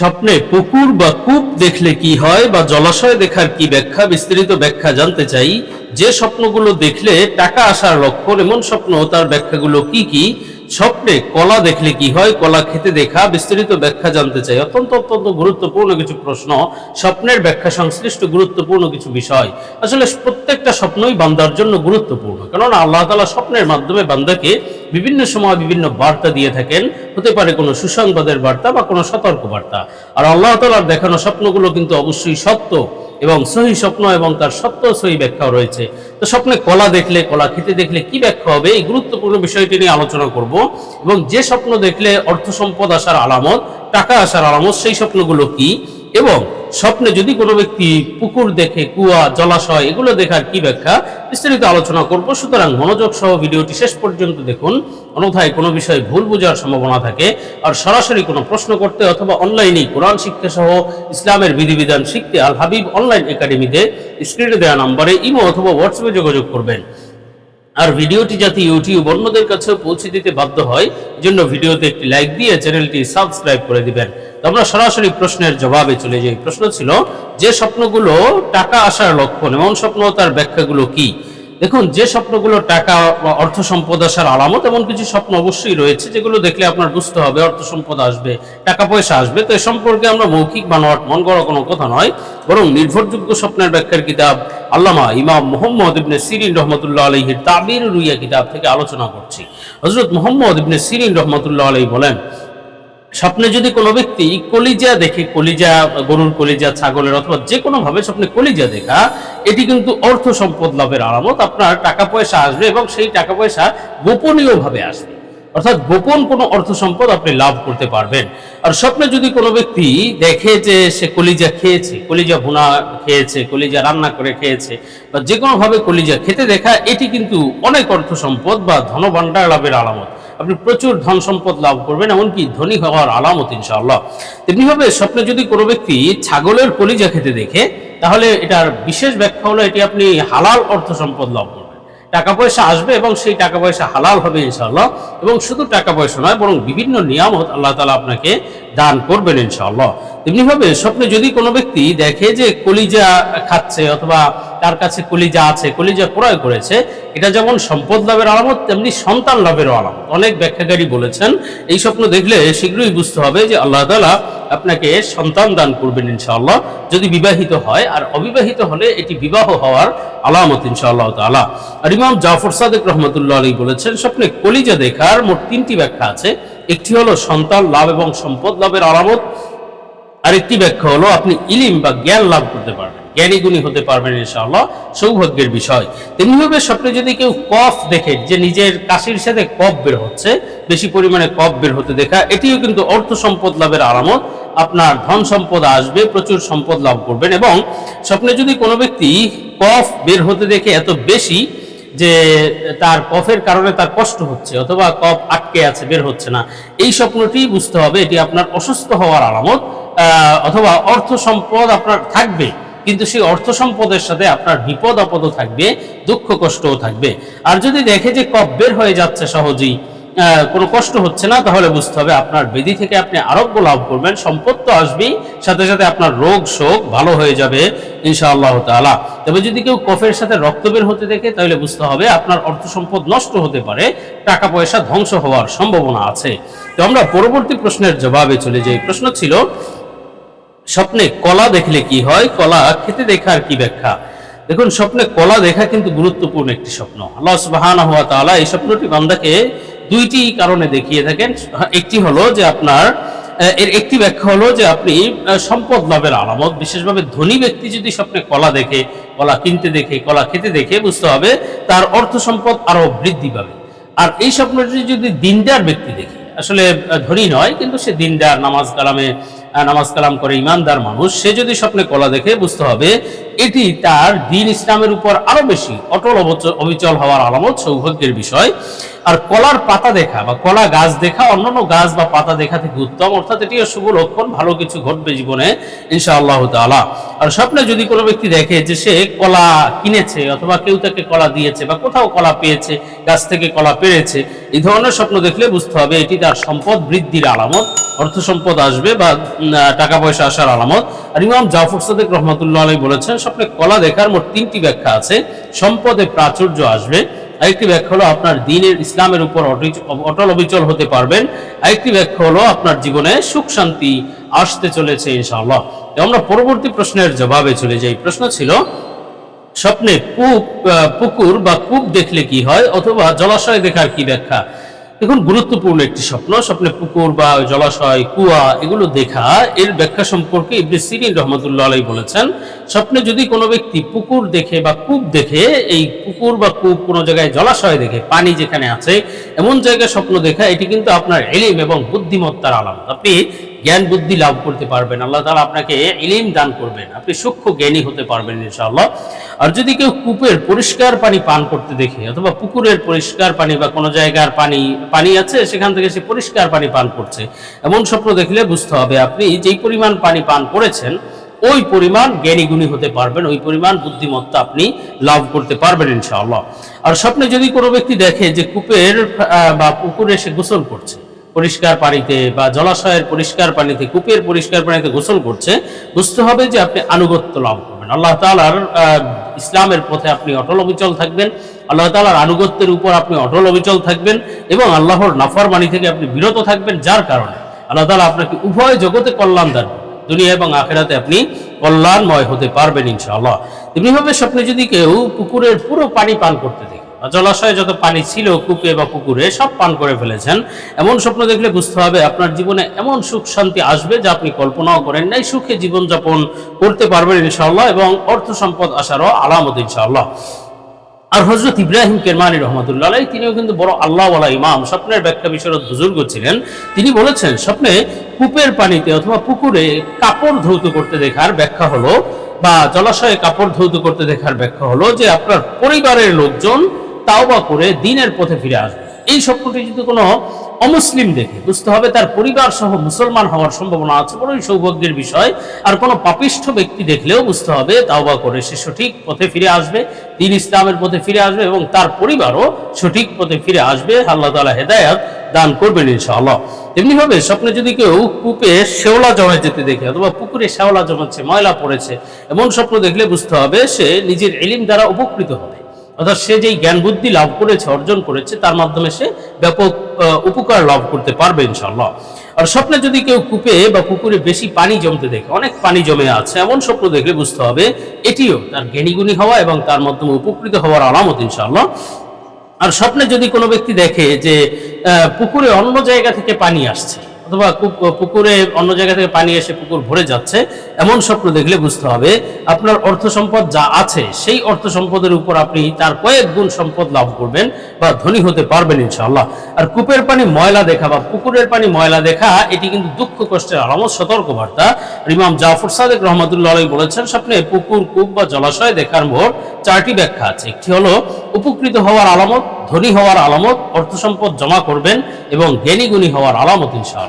স্বপ্নে পুকুর বা কূপ দেখলে কি হয় বা জলাশয় দেখার কি ব্যাখ্যা, বিস্তারিত ব্যাখ্যা জানতে চাই। যে স্বপ্নগুলো দেখলে টাকা আসার লক্ষণ এমন স্বপ্ন, তার ব্যাখ্যাগুলো কি কি? স্বপ্নে কলা দেখলে কি হয়? কলা খেতে দেখা, বিস্তারিত ব্যাখ্যা জানতে চাই। অত্যন্ত অত্যন্ত গুরুত্বপূর্ণ কিছু প্রশ্ন। স্বপ্নের ব্যাখ্যা সংশ্লিষ্ট গুরুত্বপূর্ণ কিছু বিষয়। আসলে প্রত্যেকটা স্বপ্নই বান্দার জন্য গুরুত্বপূর্ণ। কেননা আল্লাহ তালা স্বপ্নের মাধ্যমে বান্দাকে বিভিন্ন সময় বিভিন্ন বার্তা দিয়ে থাকেন। হতে পারে কোনো সুসংবাদের বার্তা বা কোনো সতর্ক বার্তা আর আল্লাহ তালার দেখানো স্বপ্নগুলো কিন্তু অবশ্যই সত্য এবং সহি স্বপ্ন এবং তার সত্য সহি ব্যাখ্যাও রয়েছে। তো স্বপ্নে কলা দেখলে, কলা খেতে দেখলে কি ব্যাখ্যা হবে? এই গুরুত্বপূর্ণ বিষয়টি নিয়ে আলোচনা করব। এবং যে স্বপ্ন দেখলে অর্থ সম্পদ আসার আলামত, টাকা আসার আলামত, সেই স্বপ্নগুলো কি? এবং স্বপ্নে যদি কোনো ব্যক্তি পুকুর দেখে, কুয়া, জলাশয়, এগুলো দেখার কি ব্যাখ্যা? বিস্তারিত আলোচনা করব। সুতরাং মনোযোগ সহ ভিডিওটি শেষ পর্যন্ত দেখুন। অন্যথায় কোনো বিষয়ে ভুল বোঝার সম্ভাবনা থাকে। আর সরাসরি কোনো প্রশ্ন করতে অথবা অনলাইনে কোরআন শিক্ষা সহ ইসলামের বিধিবিধান শিখতে আল হাবিব অনলাইন একাডেমিতে স্ক্রিনে দেওয়া নম্বরে ইমো অথবা হোয়াটসঅ্যাপে যোগাযোগ করবেন। আর ভিডিওটি যাতে ইউটিউব অন্যদের কাছে পৌঁছে দিতে বাধ্য হয় জন্য ভিডিওতে একটি লাইক দিয়ে চ্যানেলটি সাবস্ক্রাইব করে দিবেন। আমরা সরাসরি প্রশ্নের জবাবে চলে যাই। প্রশ্ন ছিল, যে স্বপ্নগুলো টাকা আসার লক্ষণ এমন স্বপ্ন তার ব্যাখ্যাগুলো কি? দেখুন, যে স্বপ্নগুলো টাকা অর্থ সম্পদ আসার আলামত, এমন কিছু স্বপ্ন অবশ্যই রয়েছে যেগুলো দেখলে আপনার বুঝতে হবে অর্থ সম্পদ আসবে, টাকা পয়সা আসবে। তো এ সম্পর্কে আমরা মৌখিক বানোয়াট মন গড়া কোনো কথা নয়, বরং নির্ভরযোগ্য স্বপ্নের ব্যাখ্যার কিতাব আল্লামা ইমাম মোহাম্মদ ইবনে সিরিন রহমতুল্লাহ আলহির তাবির রুইয়া কিতাব থেকে আলোচনা করছি। হজরত মোহাম্মদ ইবনে সিরিন রহমতুল্লাহ আলহী বলেন স্বপ্নে যদি কোনো ব্যক্তি কলিজা দেখে, কলিজা, গরুর কলিজা, ছাগলের অথবা যে কোনো ভাবে স্বপ্নে কলিজা দেখা, এটি কিন্তু অর্থ সম্পদ লাভের আলামত। আপনার টাকা পয়সা আসবে এবং সেই টাকা পয়সা গোপনীয় ভাবে আসবে। অর্থাৎ গোপন কোনো অর্থ সম্পদ আপনি লাভ করতে পারবেন। আর স্বপ্নে যদি কোনো ব্যক্তি দেখে যে সে কলিজা খেয়েছে, কলিজা ভুনা খেয়েছে, কলিজা রান্না করে খেয়েছে, বা যে কোনোভাবে কলিজা খেতে দেখা, এটি কিন্তু অনেক অর্থ সম্পদ বা ধনভাণ্ডার লাভের আলামত। আপনি প্রচুর ধন সম্পদ লাভ করবেন, এমনকি ধনী হওয়ার আলামত ইনশাআল্লাহ। তেমনিভাবে স্বপ্নে যদি কোনো ব্যক্তি ছাগলের কলিজা খেতে দেখে, তাহলে এটার বিশেষ ব্যাখ্যা হলো এটি আপনি হালাল অর্থ সম্পদ লাভ করবেন। টাকা পয়সা আসবে এবং সেই টাকা পয়সা হালাল হবে ইনশাআল্লাহ, এবং শুধু টাকা পয়সা নয়, বরং বিভিন্ন নিয়ামত আল্লাহ তালা আপনাকে দান করবেন ইনশাআল্লাহ। তেমনিভাবে স্বপ্নে যদি কোনো ব্যক্তি দেখে যে কলিজা খাচ্ছে অথবা তার কাছে কলিজা আছে, কলিজা ক্রয় করেছে, এটা যেমন সম্পদ লাভের আলামত, তেমনি সন্তান লাভেরও আলামত। অনেক ব্যাখ্যাকারী বলেছেন, এই স্বপ্ন দেখলে শীঘ্রই বুঝতে হবে যে আল্লাহ তালা আপনাকে সন্তান দান করবেন ইনশাআল্লাহ। যদি বিবাহিত হয়, আর অবিবাহিত হলে এটি বিবাহ হওয়ার আলামত ইনশাআল্লাহ তালা আর ইমাম জাফর সাদেক রহমতুল্লাহ আলী বলেছেন, স্বপ্নে কলিজা দেখার মোট তিনটি ব্যাখ্যা আছে। একটি হলো সন্তান লাভ এবং সম্পদ লাভের আলামত, আরেকটি ব্যাখ্যা হলো আপনি ইলিম বা জ্ঞান লাভ করতে পারবেন। জ্ঞানী গুণী হতে পারবেন ইনশাআল্লাহ, সৌভাগ্যের বিষয়। তেমনিভাবে স্বপ্নে যদি কেউ কফ দেখে, যে নিজের কাশির সাথে কফ বের হচ্ছে, বেশি পরিমাণে কফ বের হতে দেখা, এটিও কিন্তু অর্থ সম্পদ লাভের আলামত আপনার ধন সম্পদ আসবে, প্রচুর সম্পদ লাভ করবেন এবং স্বপ্নে যদি কোনো ব্যক্তি কফ বের হতে দেখে এত বেশি যে তার কফের কারণে তার কষ্ট হচ্ছে অথবা কফ আটকে আছে, বের হচ্ছে না, এই স্বপ্নটি বুঝতে হবে, এটি আপনার অসুস্থ হওয়ার আলামত অথবা অর্থ সম্পদ আপনার থাকবে। কিন্তু সেই অর্থ সম্পদের সাথে আপনার বিপদ, আপদও থাকবে, দুঃখ, কষ্টও থাকবে। আর যদি দেখে যে কফ বের হয়ে যাচ্ছে সহজেই কোনো কষ্ট হচ্ছে না, তাহলে বুঝতে হবে আপনার বেদি থেকে আপনি আরোগ্য লাভ করবেন, সম্পদ তো আসবেই, সাথে সাথে আপনার রোগ, শোক ভালো হয়ে যাবে, ইনশাআল্লাহ তাআলা। তবে যদি কেউ কফের সাথে রক্ত বের হতে দেখে, তাহলে বুঝতে হবে আপনার অর্থ সম্পদ নষ্ট হতে পারে, টাকা পয়সা ধ্বংস হওয়ার সম্ভাবনা আছে। তো আমরা পরবর্তী প্রশ্নের জবাবে চলে যাই। প্রশ্ন ছিল স্বপ্নে কলা দেখলে কি হয়? কলা খেতে দেখার কি ব্যাখ্যা? দেখুন, স্বপ্নে কলা দেখা কিন্তু গুরুত্বপূর্ণ একটি স্বপ্ন। আল্লাহ সুবহানাহু হওয়া তাআলা এই স্বপ্নটি বান্দাকে দুইটি কারণে দেখিয়ে থাকেন। একটি হলো যে আপনার, এর একটি ব্যাখ্যা হলো যে আপনি সম্পদ লাভের আলামত, বিশেষভাবে ধনী ব্যক্তি যদি স্বপ্নে কলা দেখে, কলা কিনতে দেখে, কলা খেতে দেখে, বুঝতে হবে তার অর্থ সম্পদ আরও বৃদ্ধি পাবে। আর এই স্বপ্নটি যদি দিনদার ব্যক্তি দেখে, আসলে ধনী নয়, কিন্তু সে দিনদার, নামাজ কালামে নামাজ কালাম করে ইমানদার মানুষ, সে যদি স্বপ্নে কলা দেখে, বুঝতে হবে এটি তার দিন ইসলামের উপর আরও বেশি অটল অবচল হওয়ার আলামত, সৌভাগ্যের বিষয়। আর কলার পাতা দেখা বা কলা গাছ দেখা, অন্যান্য গাছ বা পাতা দেখা থেকে উত্তম। অর্থাৎ এটিও শুভ লক্ষণ, ভালো কিছু ঘটবে জীবনে, ইনশাআল্লাহ তাআলা। আর স্বপ্নে যদি কোনো ব্যক্তি দেখে যে সে কলা কিনেছে অথবা কেউ তাকে কলা দিয়েছে বা কোথাও কলা পেয়েছে, গাছ থেকে কলা পেরেছে, এই ধরনের স্বপ্ন দেখলে বুঝতে হবে এটি তার সম্পদ বৃদ্ধির আলামত, অর্থ সম্পদ আসবে বা টাকা পয়সা আসার আলামত। আর ইমাম জাফর সাদেক রহমতুল্লাহ আলাই বলেছেন, স্বপ্নে কলা দেখার মোট তিনটি ব্যাখ্যা আছে। সম্পদে প্রাচুর্য আসবে আরেকটি ব্যাখ্যা হলো আপনার দিনের ইসলামের উপর অটল অবিচল হতে পারবেন। আরেকটি ব্যাখ্যা হলো আপনার জীবনে সুখ শান্তি আসতে চলেছে ইনশাআল্লাহ। আমরা পরবর্তী প্রশ্নের জবাবে চলে যাই। প্রশ্ন ছিল, স্বপ্নে পুকুর বা কূপ দেখলে কি হয় অথবা জলাশয় দেখার কি ব্যাখ্যা? দেখুন গুরুত্বপূর্ণ একটি স্বপ্ন, স্বপ্নে পুকুর বা জলাশয়, কুয়া, এগুলো দেখা, এর ব্যাখ্যা সম্পর্কে ইবনে সিরিন রহমতুল্লাহ আলাই বলেছেন, স্বপ্নে যদি কোনো ব্যক্তি পুকুর দেখে বা কূপ দেখে, এই পুকুর বা কূপ কোনো জায়গায় জলাশয় দেখে, পানি যেখানে আছে, এমন জায়গায় স্বপ্ন দেখা, এটি কিন্তু আপনার এলিম এবং বুদ্ধিমত্তার আলামত। আপনি জ্ঞান বুদ্ধি লাভ করতে পারবেন। আল্লাহ তাআলা আপনাকে ইলিম দান করবেন। আপনি সূক্ষ্ম জ্ঞানী হতে পারবেন ইনশাআল্লাহ। আর যদি কেউ কূপের পরিষ্কার পানি পান করতে দেখে, অথবা পুকুরের পরিষ্কার পানি বা কোনো জায়গার পানি পানি আছে, সেখান থেকে সে পরিষ্কার পানি পান করছে, এমন স্বপ্ন দেখলে বুঝতে হবে আপনি যেই পরিমাণ পানি পান করেছেন, ওই পরিমাণ জ্ঞানী গুণী হতে পারবেন, ওই পরিমাণ বুদ্ধিমত্তা আপনি লাভ করতে পারবেন ইনশাআল্লাহ। আর স্বপ্নে যদি কোনো ব্যক্তি দেখে যে কূপের বা পুকুরে সে গোসল করছে পরিষ্কার পানিতে বা জলাশয়ের পরিষ্কার পানিতে, কূপের পরিষ্কার পানিতে গোসল করছে, বুঝতে হবে যে আপনি আনুগত্য লাভ করবেন। আল্লাহ তালার ইসলামের পথে আপনি অটল অবিচল থাকবেন, আল্লাহ তাআলার আনুগত্যের উপর আপনি অটল অবিচল থাকবেন এবং আল্লাহর নাফরমানি থেকে আপনি বিরত থাকবেন, যার কারণে আল্লাহ তালা আপনাকে উভয় জগতে কল্যাণ দান দুনিয়া এবং আখেরাতে আপনি কল্যাণময় হতে পারবেন ইনশাআল্লাহ। তেমনিভাবে স্বপ্নে যদি কেউ পুকুরের পুরো পানি পান করতে বা জলাশয়ে যত পানি ছিল, কূপে বা পুকুরে, সব পান করে ফেলেছেন। এমন স্বপ্ন দেখলে বুঝতে হবে আপনার জীবনে এমন সুখ শান্তি আসবে যা আপনি কল্পনাও করেন নাই। সুখে জীবনযাপন করতে পারবেন ইনশাআল্লাহ এবং অর্থ সম্পদ আসারও আলামত ইনশাআল্লাহ। আর হজরত ইব্রাহিম কেরমানি রহমতুল্লাহ তিনিও কিন্তু বড় আল্লাহওয়ালা ইমাম। স্বপ্নের ব্যাখ্যা বিশারদ বুজুর্গ ছিলেন। তিনি বলেছেন, স্বপ্নে কূপের পানিতে অথবা পুকুরে কাপড় ধৌত করতে দেখার ব্যাখ্যা হলো বা জলাশয়ে কাপড় ধৌত করতে দেখার ব্যাখ্যা হলো যে আপনার পরিবারের লোকজন তাওবা করে দিনের পথে ফিরে আসবে। এই স্বপ্নটি যদি কোনো অমুসলিম দেখে, বুঝতে হবে তার পরিবার সহ মুসলমান হওয়ার সম্ভাবনা আছে বড়ই সৌভাগ্যের বিষয়। আর কোনো পাপিষ্ঠ ব্যক্তি দেখলেও বুঝতে হবে তাওবা করে সে সঠিক পথে ফিরে আসবে, দিন ইসলামের পথে ফিরে আসবে এবং তার পরিবারও সঠিক পথে ফিরে আসবে। আল্লাহ তালা হেদায়াত দান করবেন ইনশাআল্লাহ। তেমনি ভাবে স্বপ্নে যদি কেউ কূপে শেওলা জমে যেতে দেখে, অথবা পুকুরে শেওলা জমাচ্ছে, ময়লা পড়েছে, এমন স্বপ্ন দেখলে বুঝতে হবে সে নিজের এলিম দ্বারা উপকৃত হবে। অর্থাৎ সে যেই জ্ঞান বুদ্ধি লাভ করেছে, অর্জন করেছে, তার মাধ্যমে সে ব্যাপক উপকার লাভ করতে পারবে ইনশাল্লাহ আর স্বপ্নে যদি কেউ কূপে বা পুকুরে বেশি পানি জমতে দেখে, অনেক পানি জমে আছে, এমন স্বপ্ন দেখলে বুঝতে হবে এটিও তার জ্ঞানীগুণী হওয়া এবং তার মাধ্যমে উপকৃত হওয়ার আলামত ইনশাল্লাহ আর স্বপ্নে যদি কোনো ব্যক্তি দেখে যে পুকুরে অন্য জায়গা থেকে পানি আসছে অথবা পুকুরে অন্য জায়গা থেকে পানি এসে পুকুর ভরে যাচ্ছে, এমন স্বপ্ন দেখলে বুঝতে হবে আপনার অর্থ সম্পদ যা আছে, সেই অর্থ সম্পদের উপর আপনি তার কয়েক গুণ সম্পদ লাভ করবেন বা ধনী হতে পারবেন ইনশাআল্লাহ। আর কূপের পানি ময়লা দেখা বা পুকুরের পানি ময়লা দেখা, এটি কিন্তু দুঃখ কষ্টের আলামত সতর্কবার্তা। আর ইমাম জাফর সাদেক রহমতুল্লাহ বলেছেন, স্বপ্নে পুকুর, কূপ বা জলাশয় দেখার মোট চারটি ব্যাখ্যা আছে। একটি হলো, উপকৃত হওয়ার আলামত, ধনী হওয়ার আলামত, অর্থ সম্পদ জমা করবেন এবং জ্ঞানী গুণী হওয়ার আলামত ইনশাআল্লাহ।